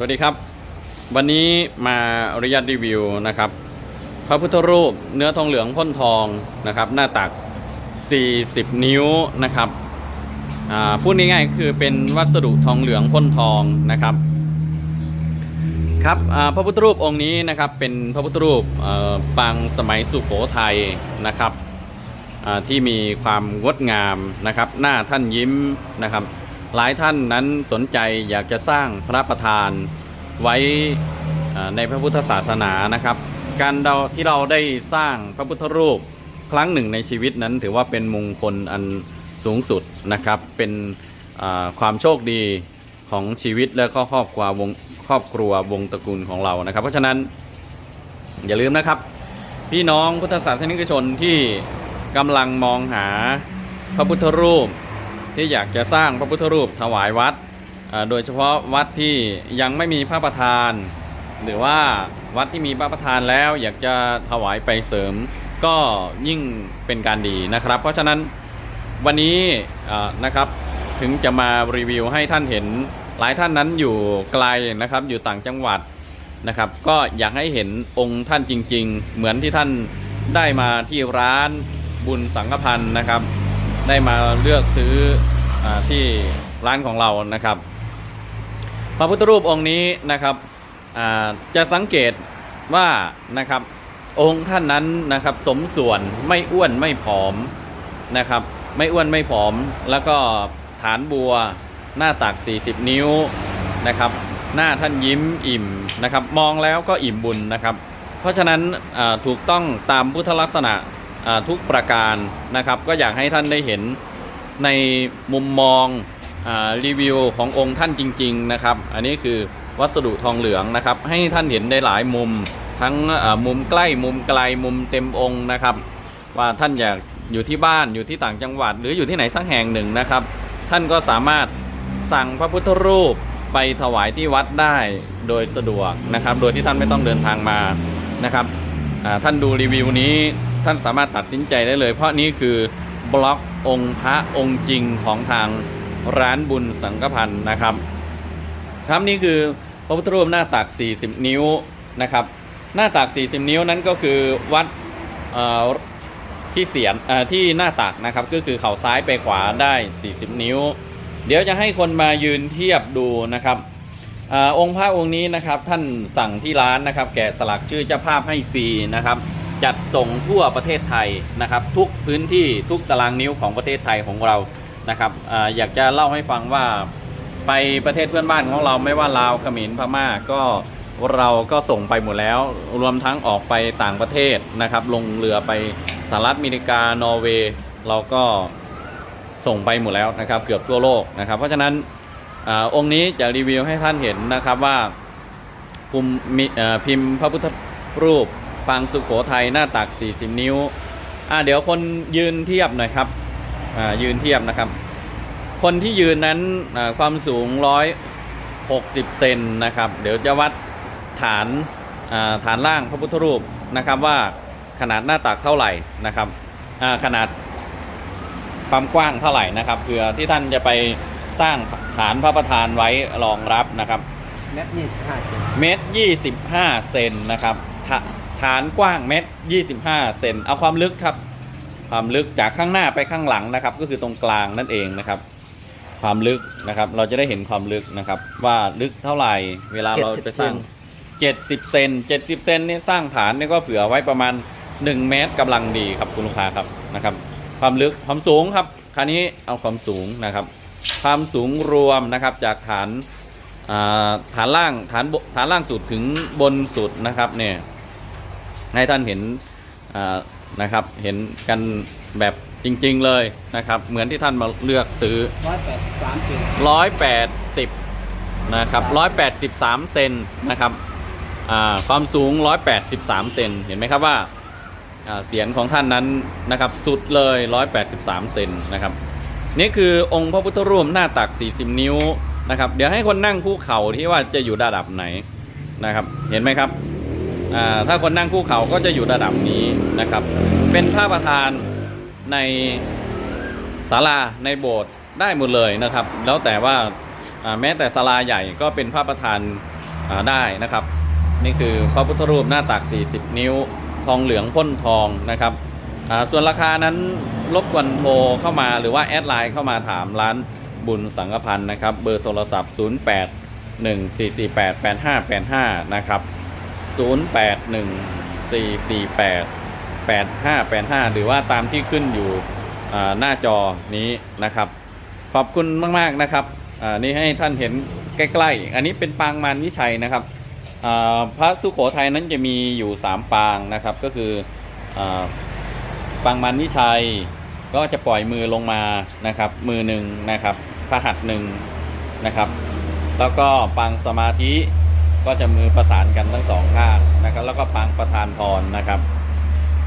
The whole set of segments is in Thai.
สวัสดีครับ วันนี้มาอนุญาตรีวิวนะครับพระพุทธรูปเนื้อทองเหลืองพ่นทองนะครับ หน้าตัก 40 นิ้วนะครับพูดง่ายๆคือเป็นวัสดุทองเหลืองพ่นทองนะครับครับพระพุทธรูปองค์นี้นะครับเป็นพระพุทธรูปปางสมัยสุโขทัยนะครับที่มีความงดงามนะครับ หน้าท่านยิ้มนะครับ หลายท่านนั้นสนใจอยากจะสร้างพระประธานไว้ในพระพุทธศาสนานะครับ การเราที่เราได้สร้างพระพุทธรูปครั้งหนึ่งในชีวิตนั้น ถือว่าเป็นมงคลอันสูงสุดนะครับ เป็นความโชคดีของชีวิตและก็ครอบครัววงครอบครัววงตระกูลของเรานะครับ เพราะฉะนั้นอย่าลืมนะครับ พี่น้องพุทธศาสนิกชนที่กำลังมองหาพระพุทธรูป ที่อยากจะสร้างพระพุทธรูปถวายวัด โดยเฉพาะวัดที่ยังไม่มีพระประธาน หรือว่าวัดที่มีพระประธานแล้วอยากจะถวายไปเสริม ก็ยิ่งเป็นการดีนะครับ เพราะฉะนั้นวันนี้นะครับถึงจะมารีวิวให้ท่านเห็นหลายท่านนั้นอยู่ไกลนะครับอยู่ต่างจังหวัดนะครับ ก็อยากให้เห็นองค์ท่านจริง ๆ เหมือนที่ท่านได้มาที่ร้านบุญสังฆพันธ์นะครับ ได้มาเลือกซื้ออที่ร้านของเรานะครับ พระพุทธรูปองค์นี้นะครับจะสังเกตว่านะครับองค์ท่านนั้นนะครับสมส่วนไม่อ้วนไม่ผอมนะครับ ไม่อ้วนไม่ผอม แล้วก็ฐานบัวหน้าตัก 40 นิ้วนะครับ หน้าท่านยิ้มอิ่มนะครับ มองแล้วก็อิ่มบุญนะครับ เพราะฉะนั้นถูกต้องตามพุทธลักษณะ ทุกประการนะครับก็อยากให้ท่านได้เห็นในมุมมองอรีวิวขององค์ท่านจริงๆนะครับ อันนี้คือวัสดุทองเหลืองนะครับ ให้ท่านเห็นได้หลายมุมทั้งมุมใกล้มุมไกลมุมเต็มองค์นะครับ ว่าท่านอยากอยู่ที่บ้านอยู่ที่ต่างจังหวัด หรืออยู่ที่ไหนสักแห่งหนึ่งนะครับ ท่านก็สามารถสั่งพระพุทธรูปไปถวายที่วัดได้โดยสะดวกนะครับ โดยที่ท่านไม่ต้องเดินทางมานะครับท่านดูรีวิวนี้ ท่านสามารถตัดสินใจได้เลย เพราะนี้คือบล็อกองค์พระองค์จริงของทางร้านบุญสังฆพันธ์นะครับ ครับนี่คือพระพุทธรูปหน้าตัก 40 นิ้วนะครับ หน้าตัก 40 นิ้วนั้นก็คือวัดที่เสียนที่หน้าตักนะครับ ก็คือเข่าซ้ายไปขวาได้ 40 นิ้ว เดี๋ยวจะให้คนมายืนเทียบดูนะครับอองค์พระองค์นี้นะครับท่านสั่งที่ร้านนะครับ แกะสลักชื่อเจ้าภาพให้ฟรีนะครับ จัดส่งทั่วประเทศไทยนะครับ ทุกพื้นที่ทุกตารางนิ้วของประเทศไทยของเรานะครับออยากจะเล่าให้ฟังว่าไปประเทศเพื่อนบ้านของเราไม่ว่าลาวเขมรพม่าก็เราก็ส่งไปหมดแล้ว รวมทั้งออกไปต่างประเทศนะครับ ลงเรือไปสหรัฐอเมริกานอร์เวย์เราก็ส่งไปหมดแล้วนะครับ เกือบทั่วโลกนะครับ เพราะฉะนั้นอองค์นี้จะรีวิวให้ท่านเห็นนะครับว่าพิมพ์มิเอ่อพิมพ์พระพุทธรูป ปางสุโขทัยหน้าตัก 40 นิ้ว อ่าเดี๋ยวคนยืนเทียบหน่อยครับ อ่ายืนเทียบนะครับ คนที่ยืนนั้นอ่าความสูง 160 เซนนะครับ เดี๋ยวจะวัดฐานอ่าฐานล่างพระพุทธรูปนะครับว่าขนาดหน้าตักเท่าไหร่นะครับอ่าขนาดความกว้างเท่าไหร่นะครับเผื่อที่ท่านจะไปสร้างฐานพระประธานไว้รองรับนะครับเม็ดยี่สิบห้าเซนเมตรยี่สิบห้าเซนนะครับ ฐานกว้างเมตรยี่สิบห้าเซนเอาความลึกครับ ความลึกจากข้างหน้าไปข้างหลังนะครับ ก็คือตรงกลางนั่นเองนะครับ ความลึกนะครับ เราจะได้เห็นความลึกนะครับ ว่าลึกเท่าไหร่เวลาเราไปสร้าง 70 เซน70 เซนนี่สร้างฐานนี่ก็เผื่อไว้ประมาณ 1 เมตรกำลังดีครับคุณลูกค้าครับนะครับ ความลึกความสูงครับคราวนี้เอาความสูงนะครับ ความสูงรวมนะครับจากฐานฐานล่างฐานฐานล่างสุดถึงบนสุดนะครับเนี่ย ให้ท่านเห็นนะครับเห็นกันแบบจริงๆเลยนะครับ เหมือนที่ท่านมาเลือกซื้อร้อยแปดสามเซนร้อยแปดสิบนะครับร้อยแปดสิบสามเซนนะครับความสูงร้อยแปดสิบสามเซนเห็นไหมครับว่าเสียงของท่านนั้นนะครับสุดเลยร้อยแปดสิบสามเซนนะครับนี่คือองค์พระพุทธรูปหน้าตักสี่สิบนิ้วนะครับ เดี๋ยวให้คนนั่งคู่เข่าที่ว่าจะอยู่ระดับไหนนะครับ เห็นไหมครับ ถ้าคนนั่งคู่เข่าก็จะอยู่ระดับนี้นะครับ เป็นพระประธานในศาลาในโบสถ์ได้หมดเลยนะครับ แล้วแต่ว่าแม้แต่ศาลาใหญ่ก็เป็นพระประธานได้นะครับ นี่คือพระพุทธรูปหน้าตัก 40 นิ้ว ทองเหลืองพ่นทองนะครับส่วนราคานั้นรบกวนโทรเข้ามาหรือว่าแอดไลน์เข้ามาถามร้านบุญสังกพันธ์นะครับ เบอร์โทรศัพท์ 08 1448 8585 นะครับ 081448 8585 หรือว่าตามที่ขึ้นอยู่หน้าจอนี้นะครับ ขอบคุณมากๆนะครับนี่ให้ท่านเห็นใกล้ๆ อันนี้เป็นปางมารวิชัยนะครับพระสุโขทัยนั้นจะมีอยู่ 3 ปางนะครับ ก็คืออปางมารวิชัยก็จะปล่อยมือลงมานะครับ มือหนึ่งนะครับพระหัตถ์หนึ่งนะครับ แล้วก็ปางสมาธิ ก็จะมือประสานกันทั้งสองข้างนะครับ แล้วก็ปางประธานพรนะครับ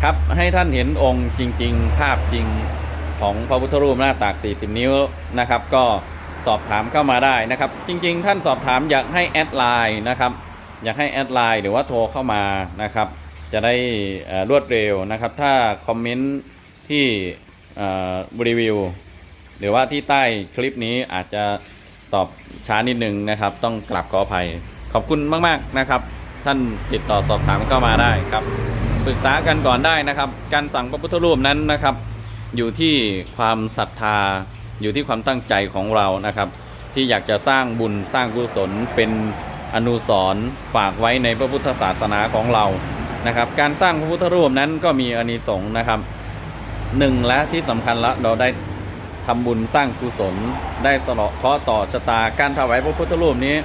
ครับให้ท่านเห็นองค์จริง ๆ ภาพจริงของพระพุทธรูปหน้าตัก40 นิ้วนะครับ ก็สอบถามเข้ามาได้นะครับ จริง ๆ ท่านสอบถามอยากให้แอดไลน์นะครับ อยากให้แอดไลน์หรือว่าโทรเข้ามานะครับ จะได้รวดเร็วนะครับ ถ้าคอมเมนต์ที่รีวิวหรือว่าที่ใต้คลิปนี้อาจจะตอบช้านิดนึงนะครับ ต้องกลับขออภัย ขอบคุณมากๆนะครับ ท่านติดต่อสอบถามเข้ามาได้ครับปรึกษากันก่อนได้นะครับ การสั่งพระพุทธรูปนั้นนะครับ อยู่ที่ความศรัทธา อยู่ที่ความตั้งใจของเรานะครับ ที่อยากจะสร้างบุญสร้างกุศลเป็นอนุสรณ์ฝากไว้ในพระพุทธศาสนาของเรานะครับ การสร้างพระพุทธรูปนั้นก็มีอานิสงส์นะครับหนึ่งและที่สำคัญละเราได้ทำบุญสร้างกุศล ได้สละเคราะห์ต่อชะตาการถวายพระพุทธรูปนี้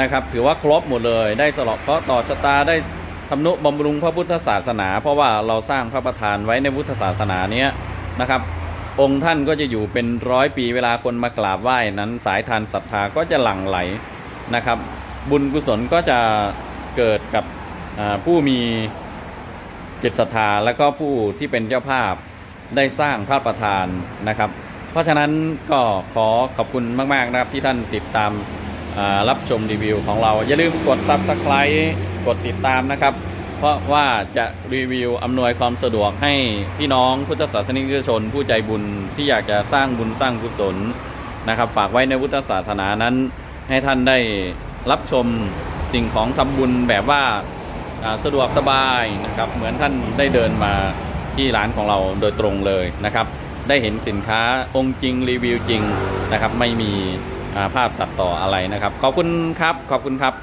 นะครับ ถือว่าครบหมดเลยได้สละเคราะห์ต่อชะตาได้ทำนุบำรุงพระพุทธศาสนา เพราะว่าเราสร้างพระประธานไว้ในพุทธศาสนาเนี้ยนะครับ องค์ท่านก็จะอยู่เป็นร้อยปีเวลาคนมากราบไหว้นั้น สายทานศรัทธาก็จะหลั่งไหลนะครับ บุญกุศลก็จะเกิดกับผู้มีจิตศรัทธาและก็ผู้ที่เป็นเจ้าภาพได้สร้างพระประธานนะครับ เพราะฉะนั้นก็ขอขอบคุณมาก ๆ นะครับที่ท่านติดตาม รับชมรีวิวของเรา อย่าลืมกด Subscribe กดติดตามนะครับ เพราะว่าจะรีวิวอำนวยความสะดวกให้พี่น้องพุทธศาสนิกชน ผู้ใจบุญที่อยากจะสร้างบุญสร้างกุศลนะครับ ฝากไว้ในพุทธศาสนานั้น ให้ท่านได้รับชมสิ่งของทำบุญแบบว่าสะดวกสบายนะครับ เหมือนท่านได้เดินมาที่ร้านของเราโดยตรงเลยนะครับ ได้เห็นสินค้าองค์จริงรีวิวจริงนะครับ ไม่มี ภาพตัดต่ออะไรนะครับ ขอบคุณครับ ขอบคุณครับ